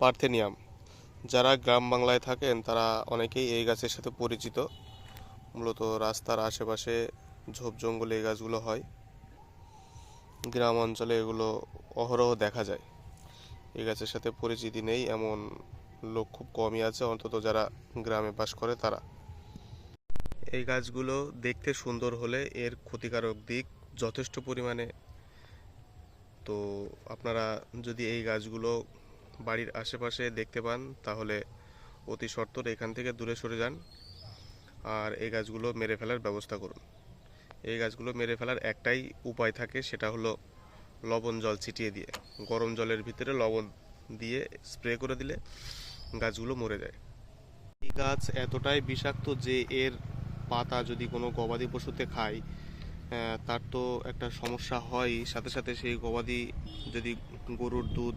Parthenium. যারা গ্রাম বাংলায় থাকেন, তারা অনেকেই এই গাছের সাথে পরিচিত। মূলত রাস্তার আশেপাশে ঝোপ জঙ্গলে এই গাছগুলো হয়। গ্রাম অঞ্চলে এগুলো অহরহ দেখা যায়। এই গাছের সাথে পরিচিতি নেই এমন লোক খুব কমই আছে, অন্তত যারা গ্রামে বাস করে তারা। এই গাছগুলো দেখতে সুন্দর হলে এর ক্ষতিকারক দিক যথেষ্ট পরিমাণে। তো আপনারা যদি এই গাছগুলো বাড়ির আশেপাশে দেখতে পান, তাহলে অতি সত্বর এখান থেকে দূরে সরে যান আর এই গাছগুলো মেরে ফেলার ব্যবস্থা করুন। এই গাছগুলো মেরে ফেলার একটাই উপায় থাকে, সেটা হলো লবণ জল ছিটিয়ে দিয়ে। গরম জলের ভিতরে লবণ দিয়ে স্প্রে করে দিলে গাছগুলো মরে যায়। এই গাছ এতটাই বিষাক্ত যে এর পাতা যদি কোনো গবাদি পশুতে খায় তার তো একটা সমস্যা হয় সাথে সাথে সেই গবাদি যদি গরুর দুধ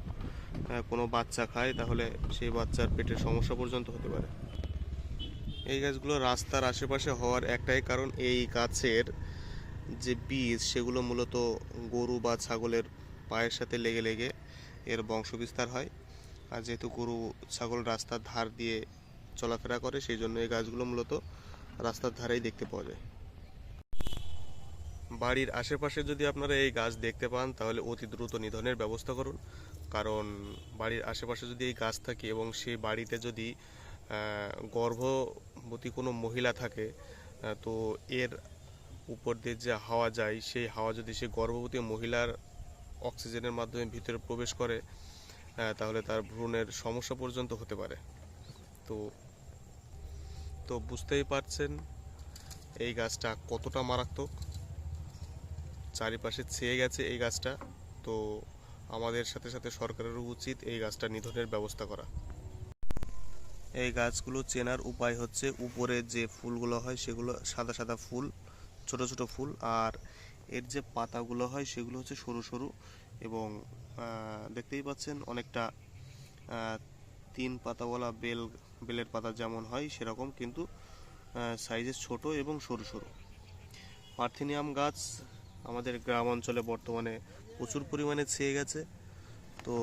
কোনো বাচ্চা খায়, তাহলে সেই বাচ্চার পেটের সমস্যা পর্যন্ত হতে পারে। এই গাছগুলো রাস্তার আশেপাশে হওয়ার একটাই কারণ, এই গাছের যে বীজ, সেগুলো মূলত গরু বা ছাগলের পায়ের সাথে লেগে লেগে এর বংশবিস্তার হয়। আর যেহেতু গরু, ছাগল রাস্তার ধার দিয়ে চলাফেরা করে, সেই জন্য এই গাছগুলো মূলত রাস্তার ধারেই দেখতে পাওয়া যায়। বাড়ির আশেপাশে যদি আপনারা এই গাছ দেখতে পান, তাহলে অতি দ্রুত নিধনের ব্যবস্থা করুন। কারণ বাড়ির আশেপাশে যদি এই গাছ থাকে এবং সেই বাড়িতে যদি গর্ভবতী কোনো মহিলা থাকে তো এর উপর দিয়ে যে হাওয়া যায়, সেই হাওয়া যদি সেই গর্ভবতী মহিলার অক্সিজেনের মাধ্যমে ভিতরে প্রবেশ করে তাহলে তার ভ্রূণের সমস্যা পর্যন্ত হতে পারে। তো তো বুঝতেই পারছেন এই গাছটা কতটা মারাত্মক। চারিপাশে ছেয়ে গেছে এই গাছটা। তো আমাদের সাথে সাথে সরকারেরও উচিত এই গাছটা নিধনের ব্যবস্থা করা। এই গাছগুলো চেনার উপায় হচ্ছে উপরে যে ফুলগুলো হয় সেগুলো সাদা সাদা ফুল, ছোট ছোট ফুল আর এর যে পাতাগুলো হয় সেগুলো হচ্ছে সরু সরু এবং দেখতেই পাচ্ছেন অনেকটা তিন পাতাওয়ালা বেল, বেলের পাতা যেমন হয় সেরকম কিন্তু সাইজে ছোট এবং সরু সরু। পার্থেনিয়াম গাছ আমাদের গ্রাম অঞ্চলে বর্তমানে প্রচুর পরিমাণে ছেয়ে গেছে। তো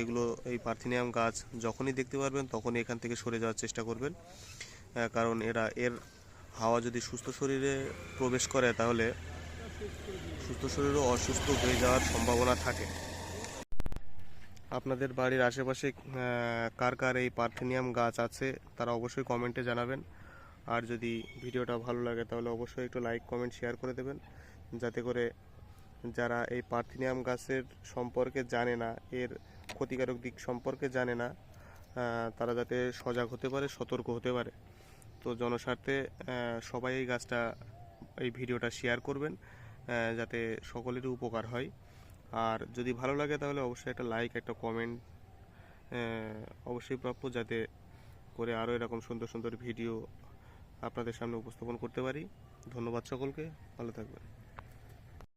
এগুলো, এই পার্থেনিয়াম গাছ যখনই দেখতে পারবেন তখনই এখান থেকে সরে যাওয়ার চেষ্টা করবেন। কারণ এরা, এর হাওয়া যদি সুস্থ শরীরে প্রবেশ করে তাহলে সুস্থ শরীরও অসুস্থ হয়ে যাওয়ার সম্ভাবনা থাকে। আপনাদের বাড়ির আশেপাশে কার কার এই পার্থেনিয়াম গাছ আছে তারা অবশ্যই কমেন্টে জানাবেন। আর যদি ভিডিওটা ভালো লাগে তাহলে অবশ্যই একটু লাইক, কমেন্ট, শেয়ার করে দেবেন। যাতে করে যারা এই পার্থিনিয়াম গাছের সম্পর্কে জানে না, এর ক্ষতিকারক দিক সম্পর্কে জানে না তারা যাতে সজাগ হতে পারে, সতর্ক হতে পারে। তো জনস্বার্থে সবাই এই গাছটা, এই ভিডিওটা শেয়ার করবেন যাতে সকলেরই উপকার হয়। আর যদি ভালো লাগে তাহলে অবশ্যই একটা লাইক একটা কমেন্ট অবশ্যই প্রাপ্য, যাতে করে আরও এরকম সুন্দর সুন্দর ভিডিও আপনাদের সামনে উপস্থাপন করতে পারি। ধন্যবাদ সকলকে, ভালো থাকবেন।